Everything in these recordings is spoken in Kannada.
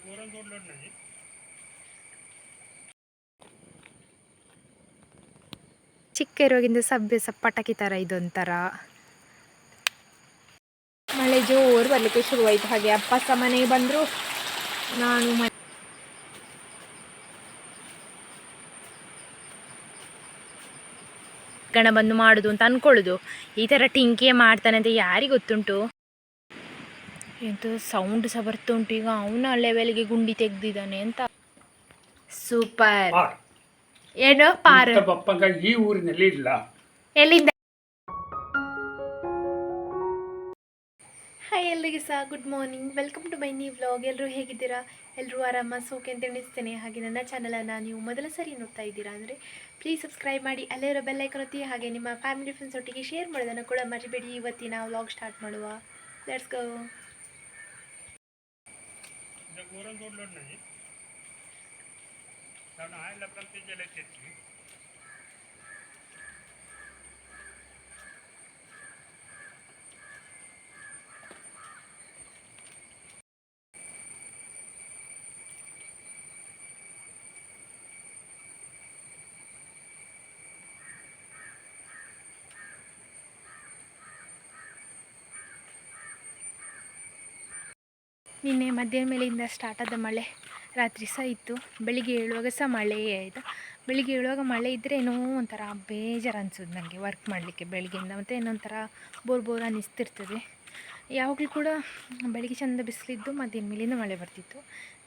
गोरन जोडलं नाही ಚಿಕ್ಕ ಇರುವಾಗಿಂದ ಸಬ್ಬೆ ಸ ಪಟಾಕಿ ಥರ ಇದೊಂಥರ ಮಳೆ ಜೋರು ಬರಲಿಕ್ಕೆ ಶುರುವಾಯಿತು ಹಾಗೆ ಅಪ್ಪ ಸಹ ಮನೆಗೆ ಬಂದರು ನಾನು ಮ ಗಣ ಬಂದು ಮಾಡೋದು ಅಂತ ಅಂದ್ಕೊಳ್ಳೋದು ಈ ಥರ ಟಿಂಕಿಯೇ ಮಾಡ್ತಾನೆ ಅಂತ ಯಾರಿಗೆ ಗೊತ್ತುಂಟು ಎಂತ ಸೌಂಡ್ ಸಹ ಬರ್ತುಂಟು ಈಗ ಅವನ ಲೆವೆಲ್ಗೆ ಗುಂಡಿ ತೆಗ್ದಿದ್ದಾನೆ ಅಂತ. ಸೂಪರ್ ಪಾರ್. ಏನು ಪಾರು. ಪಪ್ಪಂಗ ಈ ಊರಿನಲ್ಲಿ ಇಲ್ಲ. ಎಲ್ಲಿಂದ? ಹಾಯ್ ಎಲ್ರಿಗೂ ಸಹ good morning welcome to my new vlog ಎಲ್ಲರೂ ಹೇಗಿದ್ದೀರಾ? ಎಲ್ಲರೂ ಆರಾಮ ಸೋಕೆ ಅಂತ ಎಣಿಸ್ತೇನೆ. ಹಾಗೆ ನನ್ನ ಚಾನಲನ್ನು ನೀವು ಮೊದಲ ಸರಿ ನೋಡ್ತಾ ಇದ್ದೀರಾ ಅಂದರೆ ಪ್ಲೀಸ್ ಸಬ್ಸ್ಕ್ರೈಬ್ ಮಾಡಿ ಅಲ್ಲೇ ಇರೋ ಬೆಲ್ಲೈಕನ್ ಒತ್ತಿ ಹಾಗೆ ನಿಮ್ಮ ಫ್ಯಾಮಿಲಿ ಫ್ರೆಂಡ್ಸ್ ಒಟ್ಟಿಗೆ ಶೇರ್ ಮಾಡೋದನ್ನು ಕೂಡ ಮರಿಬೇಡಿ. ಇವತ್ತಿನ ವ್ಲಾಗ್ ಸ್ಟಾರ್ಟ್ ಮಾಡುವ. ಲೆಟ್ಸ್ ಗೋ इथं गोरन जोडलं नाही कारण आयला प्रत्येक ನಿನ್ನೆ ಮಧ್ಯಾಹ್ನ ಮೇಲಿಂದ ಸ್ಟಾರ್ಟ್ ಆದ ಮಳೆ. ರಾತ್ರಿ ಸಹ ಇತ್ತು. ಬೆಳಿಗ್ಗೆ ಏಳುವಾಗ ಸಹ ಮಳೆಯೇ ಆಯಿತು ಬೆಳಿಗ್ಗೆ ಏಳುವಾಗ ಮಳೆ ಇದ್ದರೆ ಏನೋ ಒಂಥರ ಬೇಜಾರು ಅನಿಸೋದು ನನಗೆ ವರ್ಕ್ ಮಾಡಲಿಕ್ಕೆ ಬೆಳಗ್ಗೆಯಿಂದ. ಮತ್ತು ಏನೊಂಥರ ಬೋರ್ ಬೋರ್ ಅನ್ನಿಸ್ತಿರ್ತದೆ ಯಾವಾಗಲೂ ಕೂಡ ಬೆಳಿಗ್ಗೆ ಚೆಂದ ಬಿಸಿಲಿದ್ದು, ಮಧ್ಯಾಹ್ನ ಮೇಲಿಂದ ಮಳೆ ಬರ್ತಿತ್ತು.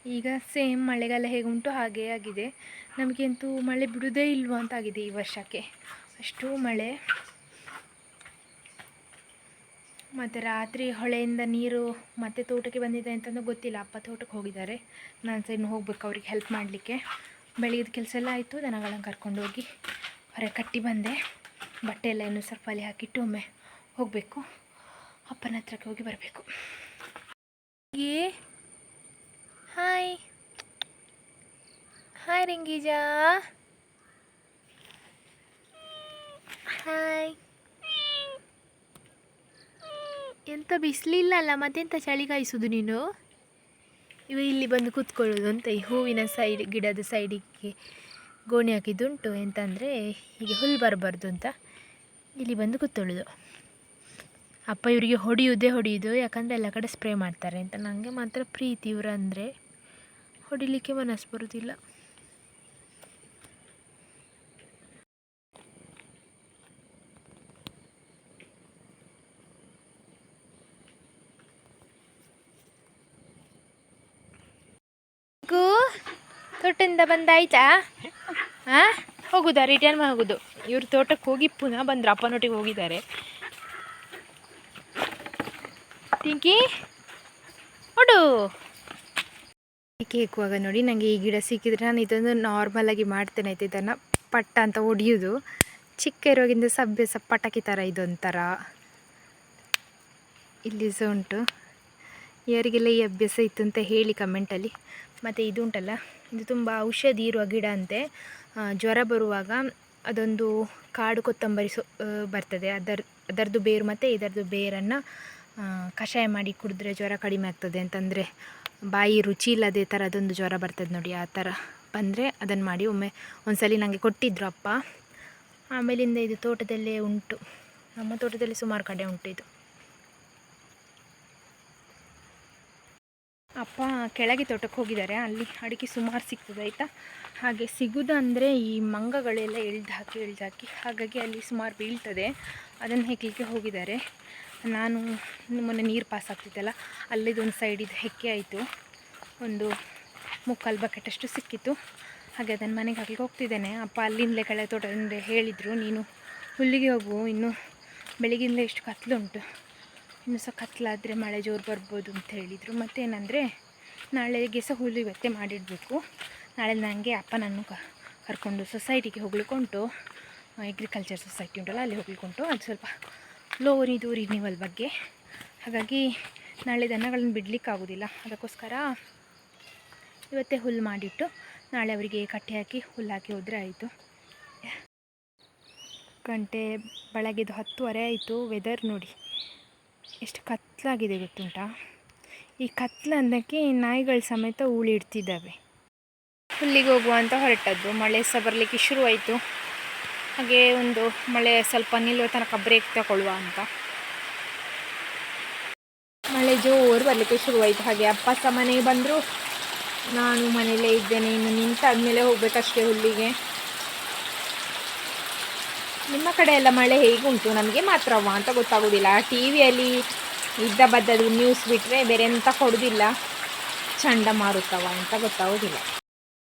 ಈಗ ಸೇಮ್ ಮಳೆಗಾಲ ಹೇಗುಂಟು ಹಾಗೇ ಆಗಿದೆ. ನಮಗಂತೂ ಮಳೆ ಬಿಡುವುದೇ ಇಲ್ವೋ ಅಂತ ಆಗಿದೆ ಈ ವರ್ಷಕ್ಕೆ. ಅಷ್ಟು ಮಳೆ. ಮತ್ತು ರಾತ್ರಿ ಹೊಳೆಯಿಂದ ನೀರು ಮತ್ತೆ ತೋಟಕ್ಕೆ ಬಂದಿದೆ ಅಂತಂದು ಗೊತ್ತಿಲ್ಲ. ಅಪ್ಪ ತೋಟಕ್ಕೆ ಹೋಗಿದ್ದಾರೆ. ನಾನು ಸಹ ಇನ್ನು ಹೋಗ್ಬೇಕು ಅವ್ರಿಗೆ ಹೆಲ್ಪ್ ಮಾಡಲಿಕ್ಕೆ. ಬೆಳಗಿದ ಕೆಲಸ ಎಲ್ಲ ಆಯಿತು. ದನಗಳನ್ನು ಕರ್ಕೊಂಡು ಹೋಗಿ ಹೊರ ಕಟ್ಟಿ ಬಂದೆ. ಬಟ್ಟೆ ಎಲ್ಲ ಏನು ಸ್ವಲ್ಪ ಅಲ್ಲಿ ಹಾಕಿಟ್ಟು ಒಮ್ಮೆ ಹೋಗಬೇಕು. ಅಪ್ಪನ ಹತ್ರಕ್ಕೆ ಹೋಗಿ ಬರಬೇಕು. Hi hi ರಿಂಗೀಜಾ. ಹಾಯ್ ಎಂತ ಬಿಸಿಲಿಲ್ಲ ಅಲ್ಲ ಮತ್ತೆಂತ ಚಳಿ ಕಾಯಿಸೋದು ನೀನು? ಇವ ಇಲ್ಲಿ ಬಂದು ಕೂತ್ಕೊಳ್ಳೋದು ಅಂತ ಈ ಹೂವಿನ ಸೈಡ್, ಗಿಡದ ಸೈಡಿಗೆ ಗೋಣಿ ಹಾಕಿದ್ದುಂಟು. ಎಂತಂದರೆ ಹೀಗೆ ಹುಲ್ಲು ಬರಬಾರ್ದು ಅಂತ ಇಲ್ಲಿ ಬಂದು ಕೂತ್ಕೊಳ್ಳೋದು. ಅಪ್ಪ ಇವರಿಗೆ ಹೊಡೆಯುವುದೇ ಹೊಡೆಯೋದು, ಯಾಕಂದರೆ ಎಲ್ಲ ಕಡೆ ಸ್ಪ್ರೇ ಮಾಡ್ತಾರೆ ಅಂತ. ನನಗೆ ಮಾತ್ರ ಪ್ರೀತಿ ಇವರಂದರೆ ಹೊಡಿಲಿಕ್ಕೆ ಮನಸ್ಸು ಬರೋದಿಲ್ಲ ಗೂ ತೋಟದಿಂದ ಬಂದಾಯ್ತಾ? ಹಾಂ ಹೋಗುದಾ? ರಿಟರ್ನ್ ಹೋಗುದು. ಇವ್ರ ತೋಟಕ್ಕೆ ಹೋಗಿ ಪುನಃ ಬಂದರು, ಅಪ್ಪನೊಟ್ಟಿಗೆ ಹೋಗಿದ್ದಾರೆ. ಟಿಂಕಿ ಹೊಡು ಕೇಕುವಾಗ ನೋಡಿ ನನಗೆ ಈ ಗಿಡ ಸಿಕ್ಕಿದ್ರೆ ನಾನು ಇದೊಂದು ನಾರ್ಮಲಾಗಿ ಮಾಡ್ತೇನೆ ಆಯ್ತು? ಇದನ್ನು ಪಟ್ಟ ಅಂತ ಹೊಡಿಯೋದು ಚಿಕ್ಕ ಇರೋಗಿಂದ ಸಬ್ಬೆ ಸ ಪಟಾಕಿ ಥರ ಇದೊಂಥರ. ಇಲ್ಲಿ ಸಹ ಉಂಟು. ಯಾರಿಗೆಲ್ಲ ಈ ಅಭ್ಯಾಸ ಇತ್ತು ಅಂತ ಹೇಳಿ ಕಮೆಂಟಲ್ಲಿ ಮತ್ತು ಇದು ಉಂಟಲ್ಲ? ಇದು ತುಂಬ ಔಷಧಿ ಇರುವ ಗಿಡ ಅಂತೆ. ಜ್ವರ ಬರುವಾಗ ಅದೊಂದು ಕಾಡು ಕೊತ್ತಂಬರಿ ಸೊ ಬರ್ತದೆ. ಅದರ ಅದರದ್ದು ಬೇರು ಮತ್ತು ಇದರದ್ದು ಬೇರನ್ನು ಕಷಾಯ ಮಾಡಿ ಕುಡಿದ್ರೆ ಜ್ವರ ಕಡಿಮೆ ಆಗ್ತದೆ ಅಂತಂದರೆ ಬಾಯಿ ರುಚಿ ಇಲ್ಲದೆ ಥರ ಅದೊಂದು ಜ್ವರ ಬರ್ತದೆ ನೋಡಿ, ಆ ಥರ ಬಂದರೆ ಅದನ್ನು ಮಾಡಿ ಒಮ್ಮೆ ಒಂದ್ಸಲಿ ನನಗೆ ಕೊಟ್ಟಿದ್ರು ಅಪ್ಪ. ಆಮೇಲಿಂದ ಇದು ತೋಟದಲ್ಲೇ ಉಂಟು. ನಮ್ಮ ತೋಟದಲ್ಲಿ ಸುಮಾರು ಕಡೆ ಉಂಟು ಇದು. ಅಪ್ಪ ಕೆಳಗೆ ತೋಟಕ್ಕೆ ಹೋಗಿದ್ದಾರೆ. ಅಲ್ಲಿ ಅಡಿಕೆ ಸುಮಾರು ಸಿಗ್ತದೆ, ಆಯಿತಾ? ಹಾಗೆ ಸಿಗೋದಂದರೆ ಈ ಮಂಗಗಳೆಲ್ಲ ಎಳ್ದು ಹಾಕಿ ಎಳ್ದು ಹಾಕಿ, ಹಾಗಾಗಿ ಅಲ್ಲಿ ಸುಮಾರು ಬೀಳ್ತದೆ. ಅದನ್ನು ಹೆಕ್ಕಲಿಕ್ಕೆ ಹೋಗಿದ್ದಾರೆ. ನಾನು ಮೊನ್ನೆ ನೀರು ಪಾಸ್ ಆಗ್ತಿದ್ದಲ್ಲ ಅಲ್ಲಿದೊಂದು ಸೈಡಿದು ಹೆಕ್ಕೆ ಆಯಿತು. ಒಂದು ಮುಕ್ಕಾಲು ಬಕೆಟಷ್ಟು ಸಿಕ್ಕಿತ್ತು. ಹಾಗೆ ಅದನ್ನು ಮನೆಗೆ ಹಾಕಲಿಕ್ಕೆ ಹೋಗ್ತಿದ್ದೇನೆ. ಅಪ್ಪ ಅಲ್ಲಿಂದಲೇ ಕೆಳಗೆ ತೋಟದಿಂದ ಹೇಳಿದರು, ನೀನು ಹುಲ್ಲಿಗೆ ಹೋಗು, ಇನ್ನು ಬೆಳಗಿಂದಲೇ ಇಷ್ಟು ಕತ್ಲುಂಟು. ಇನ್ನು ಸಹ ಕತ್ಲಾದರೆ ಮಳೆ ಜೋರು ಬರ್ಬೋದು ಅಂತ ಹೇಳಿದರು. ಮತ್ತೇನಂದರೆ ನಾಳೆಗೆ ಸಹ ಹುಲ್ಲು ಇವತ್ತೇ ಮಾಡಿಡಬೇಕು. ನಾಳೆ ನನಗೆ ಅಪ್ಪ ನಾನು ಕ, ಕರ್ಕೊಂಡು ಸೊಸೈಟಿಗೆ ಹೋಗ್ಲಿಕ್ಕೆ ಉಂಟು. ಅಗ್ರಿಕಲ್ಚರ್ ಸೊಸೈಟಿ ಉಂಟಲ್ಲ, ಅಲ್ಲಿ ಹೋಗ್ಲಿಕ್ಕೆ ಉಂಟು. ಅದು ಸ್ವಲ್ಪ ಲೋನಿದು ರಿನ್ಯೂವಲ್ ಬಗ್ಗೆ. ಹಾಗಾಗಿ ನಾಳೆ ದನಗಳನ್ನು ಬಿಡಲಿಕ್ಕೆ ಆಗೋದಿಲ್ಲ. ಅದಕ್ಕೋಸ್ಕರ ಇವತ್ತೇ ಹುಲ್ಲು ಮಾಡಿಟ್ಟು ನಾಳೆ ಅವರಿಗೆ ಕಟ್ಟೆ ಹಾಕಿ ಹುಲ್ಲು ಹಾಕಿ ಹೋದರೆ ಆಯಿತು. ಗಂಟೆ ಬೆಳಗ್ಗೆದು ಹತ್ತುವರೆ ಆಯಿತು. ವೆದರ್ ನೋಡಿ. ಎಷ್ಟು ಕತ್ಲಾಗಿದೆ ಗೊತ್ತುಂಟಾ? ಈ ಕತ್ಲು ಅಂದಕ್ಕೆ ಈ ನಾಯಿಗಳ ಸಮೇತ ಉಳಿಡ್ತಿದ್ದಾವೆ ಹುಲ್ಲಿಗೆ ಹೋಗುವ ಅಂತ ಹೊರಟದ್ದು. ಮಳೆ ಸಹ ಬರಲಿಕ್ಕೆ ಶುರುವಾಯಿತು. ಹಾಗೆ ಒಂದು ಮಳೆ ಸ್ವಲ್ಪ ನಿಲ್ಲುವ ತನಕ ಬ್ರೇಕ್ ತಗೊಳ್ಳುವ ಅಂತ. ಮಳೆ ಜೋರು ಬರಲಿಕ್ಕೆ ಶುರುವಾಯಿತು. ಹಾಗೆ ಅಪ್ಪ ಸಹ ಮನೆಗೆ ಬಂದರು. ನಾನು ಮನೆಯಲ್ಲೇ ಇದ್ದೇನೆ. ಇನ್ನು ನಿಂತಾದ ಮೇಲೆ ಹೋಗ್ಬೇಕಷ್ಟೇ ಹುಲ್ಲಿಗೆ. ನಿಮ್ಮ ಕಡೆ ಎಲ್ಲ ಮಳೆ ಹೇಗುಂಟು? ನಮಗೆ ಮಾತ್ರವ ಅಂತ ಗೊತ್ತಾಗೋದಿಲ್ಲ. ಟಿ ವಿಯಲ್ಲಿ ಇದ್ದ ಬದ್ದದು ನ್ಯೂಸ್ ಬಿಟ್ಟರೆ ಬೇರೆ ಎಂತ ಕೊಡೋದಿಲ್ಲ ಚಂಡಮಾರುತವ ಅಂತ ಗೊತ್ತಾಗೋದಿಲ್ಲ.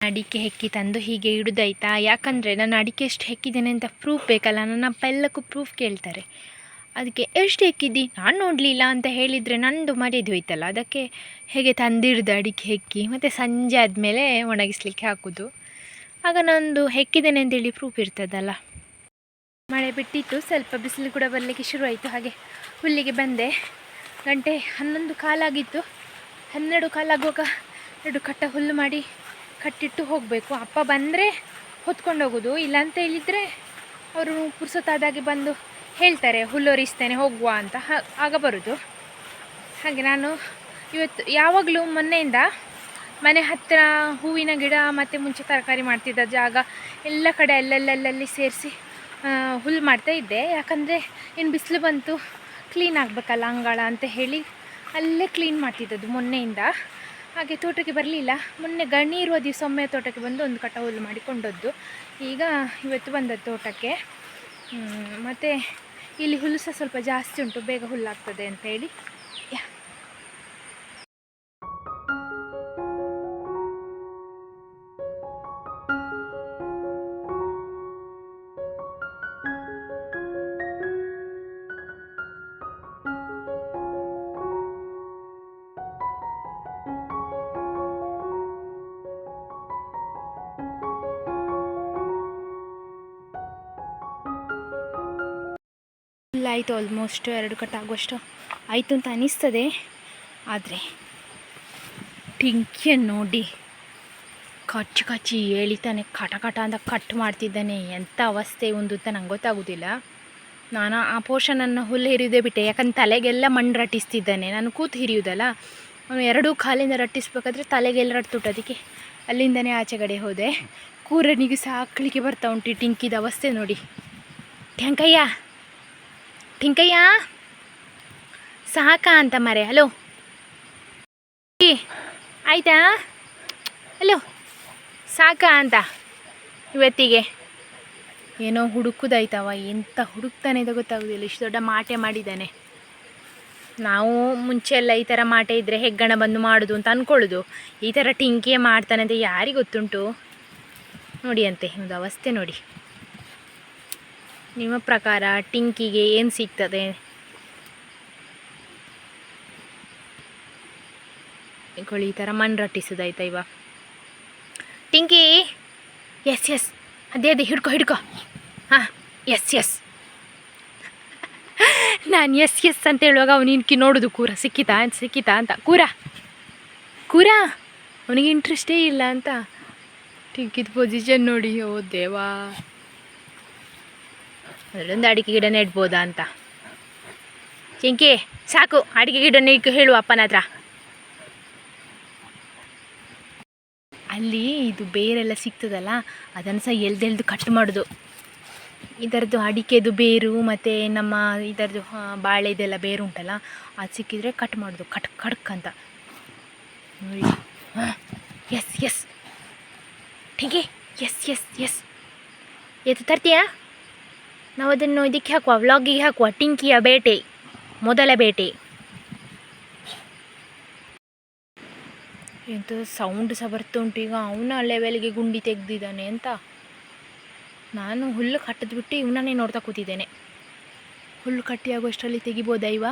ಅಡಿಕೆ ಹೆಕ್ಕಿ ತಂದು ಹೀಗೆ ಇಡುದಾಯ್ತಾ? ಯಾಕಂದರೆ ನಾನು ಅಡಿಕೆ ಎಷ್ಟು ಹೆಕ್ಕಿದ್ದೇನೆ ಅಂತ ಪ್ರೂಫ್ ಬೇಕಲ್ಲ. ನನ್ನ ಅಪ್ಪ ಎಲ್ಲಕ್ಕೂ ಪ್ರೂಫ್ ಕೇಳ್ತಾರೆ. ಅದಕ್ಕೆ, ಎಷ್ಟು ಹೆಕ್ಕಿದ್ದಿ ನಾನು ನೋಡಲಿಲ್ಲ ಅಂತ ಹೇಳಿದರೆ ನಂದು ಮರ್ಯಾದೆ ಹೋಯ್ತಲ್ಲ. ಅದಕ್ಕೆ ಹೇಗೆ ತಂದಿಡ್ದು ಅಡಿಕೆ ಹೆಕ್ಕಿ? ಮತ್ತು ಸಂಜೆ ಆದಮೇಲೆ ಒಣಗಿಸ್ಲಿಕ್ಕೆ ಹಾಕೋದು. ಆಗ ನಂದು ಹೆಕ್ಕಿದ್ದೇನೆ ಅಂತೇಳಿ ಪ್ರೂಫ್ ಇರ್ತದಲ್ಲ. ಮಳೆ ಬಿಟ್ಟಿತ್ತು, ಸ್ವಲ್ಪ ಬಿಸಿಲು ಕೂಡ ಬರಲಿಕ್ಕೆ ಶುರುವಾಯಿತು. ಹಾಗೆ ಹುಲ್ಲಿಗೆ ಬಂದೆ. ಗಂಟೆ ಹನ್ನೊಂದು ಕಾಲಾಗಿತ್ತು. ಹನ್ನೆರಡು ಕಾಲಾಗುವಾಗ ಎರಡು ಕಟ್ಟ ಹುಲ್ಲು ಮಾಡಿ ಕಟ್ಟಿಟ್ಟು ಹೋಗಬೇಕು. ಅಪ್ಪ ಬಂದರೆ ಹೊತ್ಕೊಂಡು ಹೋಗೋದು ಇಲ್ಲ ಅಂತ ಹೇಳಿದರೆ ಅವರು ಪುರ್ಸೊತ್ತಾದಾಗೆ ಬಂದು ಹೇಳ್ತಾರೆ ಹುಲ್ಲೊರಿಸ್ತೇನೆ ಹೋಗುವ ಅಂತ ಆಗ ಬರೋದು. ಹಾಗೆ ನಾನು ಇವತ್ತು ಯಾವಾಗಲೂ ಮೊನ್ನೆಯಿಂದ ಮನೆ ಹತ್ತಿರ ಹೂವಿನ ಗಿಡ ಮತ್ತು ಮುಂಚೆ ತರಕಾರಿ ಮಾಡ್ತಿದ್ದ ಜಾಗ ಎಲ್ಲ ಕಡೆ ಅಲ್ಲಲ್ಲಲ್ಲಿ ಸೇರಿಸಿ ಹುಲ್ಲು ಮಾಡ್ತಾ ಇದ್ದೆ. ಯಾಕಂದರೆ ಇನ್ನು ಬಿಸಿಲು ಬಂತು ಕ್ಲೀನ್ ಆಗಬೇಕಲ್ಲ ಅಂಗಳ ಅಂತ ಹೇಳಿ ಅಲ್ಲೇ ಕ್ಲೀನ್ ಮಾಡ್ತಿದ್ದದ್ದು ಮೊನ್ನೆಯಿಂದ. ಹಾಗೆ ತೋಟಕ್ಕೆ ಬರಲಿಲ್ಲ. ಮೊನ್ನೆ ಗಣಿ ಇರುವ ದಿವಸ ಒಮ್ಮೆ ತೋಟಕ್ಕೆ ಬಂದು ಒಂದು ಕಟ್ಟ ಹುಲ್ಲು ಮಾಡಿಕೊಂಡದ್ದು ಈಗ ಇವತ್ತು ಬಂದದ್ದು ತೋಟಕ್ಕೆ. ಮತ್ತು ಇಲ್ಲಿ ಹುಲ್ಲು ಸಹ ಸ್ವಲ್ಪ ಜಾಸ್ತಿ ಉಂಟು, ಬೇಗ ಹುಲ್ಲಾಗ್ತದೆ ಅಂತ ಹೇಳಿ. ಆಯಿತು ಆಲ್ಮೋಸ್ಟ್ ಎರಡು ಕಟ್ ಆಗುವಷ್ಟು ಆಯಿತು ಅಂತ ಅನಿಸ್ತದೆ. ಆದರೆ ಟಿಂಕಿಯನ್ನು ನೋಡಿ ಕಚ್ಚಿ ಕಚ್ಚಿ ಹೇಳಿತಾನೆ, ಕಟ ಕಟ ಅಂತ ಕಟ್ ಮಾಡ್ತಿದ್ದಾನೆ. ಎಂಥ ಅವಸ್ಥೆ ಒಂದು ಅಂತ ನಂಗೆ ಗೊತ್ತಾಗೋದಿಲ್ಲ. ನಾನು ಆ ಪೋರ್ಷನನ್ನು ಹುಲ್ಲು ಹಿರಿಯೋದೇ ಬಿಟ್ಟೆ. ಯಾಕಂದ್ರೆ ತಲೆಗೆಲ್ಲ ಮಣ್ಣು ರಟ್ಟಿಸ್ತಿದ್ದಾನೆ. ನಾನು ಕೂತು ಹಿರಿಯೋದಲ್ಲ ಅವನು ಎರಡೂ ಕಾಲಿಂದ ರಟ್ಟಿಸ್ಬೇಕಾದ್ರೆ ತಲೆಗೆಲ್ಲ ರಟ್ಟುಟ್ಟು ಅದಕ್ಕೆ ಅಲ್ಲಿಂದನೇ ಆಚೆಗಡೆ ಹೋದೆ. ಕೂರನಿಗೆ ಸಾಕಲಿಕ್ಕೆ ಬರ್ತಾ ಉಂಟು ಟಿಂಕಿದ ಅವಸ್ಥೆ ನೋಡಿ. ಟ್ಯಾಂಕಯ್ಯ ಟಿಂಕಯ್ಯ ಸಾಕ ಅಂತ ಮರೆ, ಹಲೋ. ಆಯಿತಾ? ಹಲೋ, ಸಾಕ ಅಂತ ಇವತ್ತಿಗೆ. ಏನೋ ಹುಡುಕುದಾಯ್ತವ, ಎಂತ ಹುಡುಕ್ತಾನೆ ಅಂತ ಗೊತ್ತಾಗೋದಿಲ್ಲ, ಇಷ್ಟು ದೊಡ್ಡ ಮಾಟೆ ಮಾಡಿದ್ದಾನೆ. ನಾವು ಮುಂಚೆ ಎಲ್ಲ ಈ ಥರ ಮಾಟೆ ಇದ್ದರೆ ಹೆಗ್ಗಣ ಬಂದು ಮಾಡೋದು ಅಂತ ಅಂದ್ಕೊಳ್ಳೋದು ಈ ಥರ ಟಿಂಕಿಯೇ ಮಾಡ್ತಾನೆ ಅಂತ ಯಾರಿಗೆ ಗೊತ್ತುಂಟು? ನೋಡಿ ಅಂತೆ, ಒಂದು ಅವಸ್ಥೆ ನೋಡಿ. ನಿಮ್ಮ ಪ್ರಕಾರ ಟಿಂಕಿಗೆ ಏನು ಸಿಗ್ತದೆ? ಈ ಥರ ಮಣ್ಣು ರಟ್ಟಿಸೋದಾಯ್ತಾ ಇವ? ಟಿಂಕಿ! ಎಸ್ ಎಸ್ ಅದೇ ಅದೇ, ಹಿಡ್ಕೊ ಹಿಡ್ಕೊ. ಹಾಂ ಎಸ್ ಎಸ್ ನಾನು ಎಸ್ ಎಸ್ ಅಂತ ಹೇಳುವಾಗ ಅವನು ಇನ್ಕಿ ನೋಡೋದು ಕೂರ. ಸಿಕ್ಕಿತಾ ಸಿಕ್ಕಿತಾ ಅಂತ. ಕೂರ! ಕೂರ! ಅವನಿಗೆ ಇಂಟ್ರೆಸ್ಟೇ ಇಲ್ಲ ಅಂತ. ಟಿಂಕಿದ ಪೊಸಿಷನ್ ನೋಡಿ, ಓ ದೇವಾ ಅದರಲ್ಲೊಂದು ಅಡಿಕೆ ಗಿಡ ನೆಡ್ಬೋದಾ ಅಂತ. ಚಿಂಕಿ, ಸಾಕು, ಅಡಿಕೆ ಗಿಡ ನೆಟ್ಟು ಹೇಳು ಅಪ್ಪನ ಹತ್ರ. ಅಲ್ಲಿ ಇದು ಬೇರೆಲ್ಲ ಸಿಗ್ತದಲ್ಲ, ಅದನ್ನು ಸಹ ಎಲ್ದೆಲ್ದು ಕಟ್ ಮಾಡೋದು. ಇದರದ್ದು ಅಡಿಕೆದು ಬೇರು ಮತ್ತು ನಮ್ಮ ಇದರದ್ದು ಬಾಳೆ ಬಾಳೆದೆಲ್ಲ ಬೇರು ಉಂಟಲ್ಲ, ಅದು ಸಿಕ್ಕಿದರೆ ಕಟ್ ಮಾಡೋದು, ಕಟ್, ಕಡ್ಕ್ ಅಂತ. ನೋಡಿ. ಎಸ್ ಎಸ್ ಠೀಕೆ ಎಸ್ ಎಸ್ ಎಸ್ ಎತ್ತು ತರ್ತೀಯಾ? ನಾವು ಅದನ್ನು ಇದಕ್ಕೆ ಹಾಕುವ ವ್ಲಾಗಿಗೆ ಹಾಕುವ ಟಿಂಕಿಯ ಬೇಟೆ, ಮೊದಲ ಬೇಟೆ. ಎಂತ ಸೌಂಡ್ ಸಹ ಬರ್ತಾ ಉಂಟು. ಈಗ ಅವನ ಲೆವೆಲ್ಗೆ ಗುಂಡಿ ತೆಗೆದಿದ್ದಾನೆ ಅಂತ. ನಾನು ಹುಲ್ಲು ಕಟ್ಟಿದ್ಬಿಟ್ಟು ಇವನನ್ನೇ ನೋಡ್ತಾ ಕೂತಿದ್ದೇನೆ. ಹುಲ್ಲು ಕಟ್ಟಿ ಆಗೋಷ್ಟರಲ್ಲಿ ತೆಗಿಬೋದಾ ಇವ?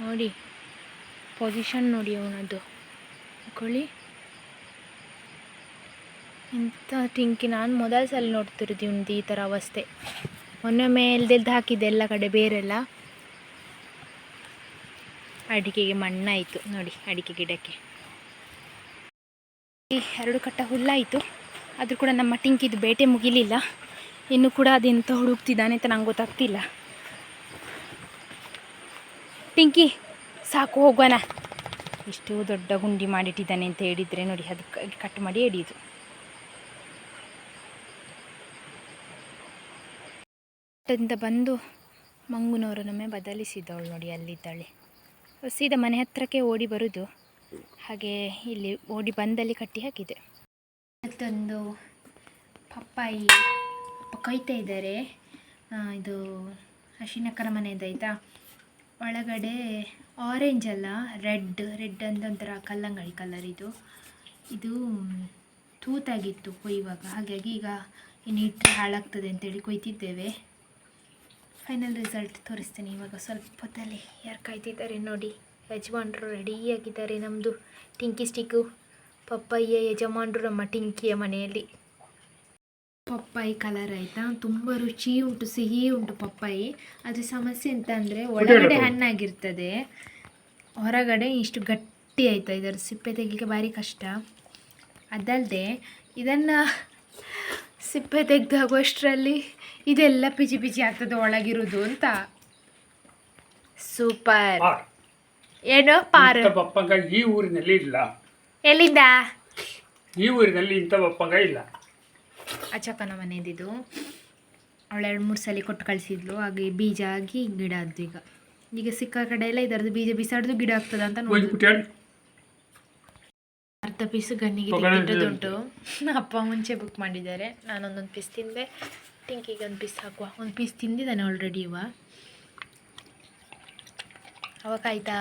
ನೋಡಿ ಪೊಸಿಷನ್ ನೋಡಿ ಅವನದ್ದು. ಕೊಳ್ಳಿ ಎಂಥ ಟಿಂಕಿ ನಾನು ಮೊದಲ ಸಲ ನೋಡ್ತಿರೋದು ಇವ್ನದ್ದು ಈ ಥರ ಅವಸ್ಥೆ. ಮೊನ್ನೆ ಎಲ್ದೆಲ್ದು ಹಾಕಿದ್ದೆ, ಎಲ್ಲ ಕಡೆ ಬೇರೆಲ್ಲ. ಅಡಿಕೆಗೆ ಮಣ್ಣಾಯಿತು. ನೋಡಿ, ಅಡಿಕೆ ಗಿಡಕ್ಕೆ. ಎರಡು ಕಟ್ಟ ಹುಲ್ಲಾಯಿತು. ಆದರೂ ಕೂಡ ನಮ್ಮ ಟಿಂಕಿದು ಬೇಟೆ ಮುಗಿಲಿಲ್ಲ. ಇನ್ನೂ ಕೂಡ ಅದೆಂತ ಹುಡುಕ್ತಿದ್ದಾನೆ ಅಂತ ನಂಗೆ ಗೊತ್ತಾಗ್ತಿಲ್ಲ. ಟಿಂಕಿ, ಸಾಕು ಹೋಗೋಣ ಇಷ್ಟು ದೊಡ್ಡ ಗುಂಡಿ ಮಾಡಿಟ್ಟಿದ್ದಾನೆ ಅಂತ ಹೇಳಿದರೆ ನೋಡಿ ಅದಕ್ಕೆ ಕಟ್ ಮಾಡಿ ಎಡಿಯೋದು ಅಂತ ಬಂದು ಮಂಗುನವರನ್ನೊಮ್ಮೆ ಬದಲಿಸಿದವಳು ನೋಡಿ, ಅಲ್ಲಿದ್ದಾಳೆ. ಸೀದಾ ಮನೆ ಹತ್ರಕ್ಕೆ ಓಡಿ ಬರೋದು. ಹಾಗೆ ಇಲ್ಲಿ ಓಡಿ ಬಂದಲ್ಲಿ ಕಟ್ಟಿ ಹಾಕಿದೆ. ಮತ್ತೊಂದು ಪಪ್ಪಾಯಿ ಕೊಯ್ತಾ ಇದ್ದಾರೆ. ಇದು ಇದು ಮನೆ ಮನೆಯದಾಯ್ತಾ ಒಳಗಡೆ ಆರೆಂಜ್ ಅಲ್ಲ ರೆಡ್ ರೆಡ್ ಅಂತ ಕಲ್ಲಂಗಡಿ ಕಲರ್ ಇದು. ಇದು ತೂತಾಗಿತ್ತು ಕೊಯ್ಯುವಾಗ. ಹಾಗಾಗಿ ಈಗ ಇನ್ನು ಇಟ್ಟರೆ ಹಾಳಾಗ್ತದೆ ಅಂತೇಳಿ ಕೊಯ್ತಿದ್ದೇವೆ. ಫೈನಲ್ ರಿಸಲ್ಟ್ ತೋರಿಸ್ತೀನಿ. ಇವಾಗ ಸ್ವಲ್ಪ ಹೊತ್ತಲ್ಲಿ ಯಾರು ಕಾಯ್ತಿದ್ದಾರೆ ನೋಡಿ. ಯಜಮಾನ್ರು ರೆಡಿಯಾಗಿದ್ದಾರೆ ನಮ್ಮದು ಟಿಂಕಿ ಸ್ಟಿಕ್ಕು ಪಪ್ಪಾಯಿಯ ಯಜಮಾನ್ರು ನಮ್ಮ ಟಿಂಕಿಯ ಮನೆಯಲ್ಲಿ. ಪಪ್ಪಾಯಿ ಕಲರ್ ಆಯಿತಾ? ತುಂಬ ರುಚಿ ಉಂಟು ಸಿಹಿ ಉಂಟು ಪಪ್ಪಾಯಿ. ಅದು ಸಮಸ್ಯೆ ಎಂತ ಅಂದರೆ ಒಳಗಡೆ ಹಣ್ಣಾಗಿರ್ತದೆ. ಹೊರಗಡೆ ಇಷ್ಟು ಗಟ್ಟಿ ಆಯಿತಾ? ಇದರ ಸಿಪ್ಪೆ ತೆಗಿಲಿಕ್ಕೆ ಭಾರಿ ಕಷ್ಟ. ಅದಲ್ಲದೆ ಇದನ್ನು ಸಿಪ್ಪೆ ತೆಗೆದಾಗುವಷ್ಟರಲ್ಲಿ ಇದೆಲ್ಲ ಪಿಜಿ ಪಿಜಿ ಆಗ್ತದೆ ಒಳಗಿರೋದು ಅಂತ. ಸೂಪರ್. ಪಾರ್. ಏನೋ ಪಾರು. ಇಂಥ ಪಪ್ಪಂಗ ಈ ಊರಿನಲ್ಲಿ ಇಲ್ಲ. ಎಲ್ಲಿಂದ? ಈ ಊರಿನಲ್ಲಿ ಇಂಥ ಪಪ್ಪಂಗ ಇಲ್ಲ. ಅಚ್ಚಕ್ಕನ ಮನೆಯದಿದು ಅವಳು ಎರಡು ಮೂರು ಸಲ ಕೊಟ್ಟು ಕಳಿಸಿದ್ಲು. ಹಾಗೆ ಬೀಜ ಆಗಿ ಗಿಡ ಆದ್ದು ಈಗ. ಈಗ ಸಿಕ್ಕ ಕಡೆ ಎಲ್ಲ ಇದರದ್ದು ಬೀಜ ಬಿಸಾಡ್ದು ಗಿಡ ಆಗ್ತದ ಅಂತ ನೋಡಿ ಹೋಗ್ಬಿಟ್ಟು ಅರ್ಧ ಪೀಸ್ ಗಣ್ಣಿಗೆ. ತಿಂದಿಟ್ಟದುಂಟು ಅಪ್ಪ ಮುಂಚೆ ಬುಕ್ ಮಾಡಿದ್ದಾರೆ. ನಾನು ಒಂದೊಂದು ಪೀಸ್ ತಿಂದೆ. ಟಿಂಕಿಗೆ ಒಂದು ಪೀಸ್ ಹಾಕುವ. ಒಂದು ಪೀಸ್ ತಿಂದಿದ್ದಾನೆ ಆಲ್ರೆಡಿ ಇವ. ಅವಾಗ ಆಯ್ತಾ?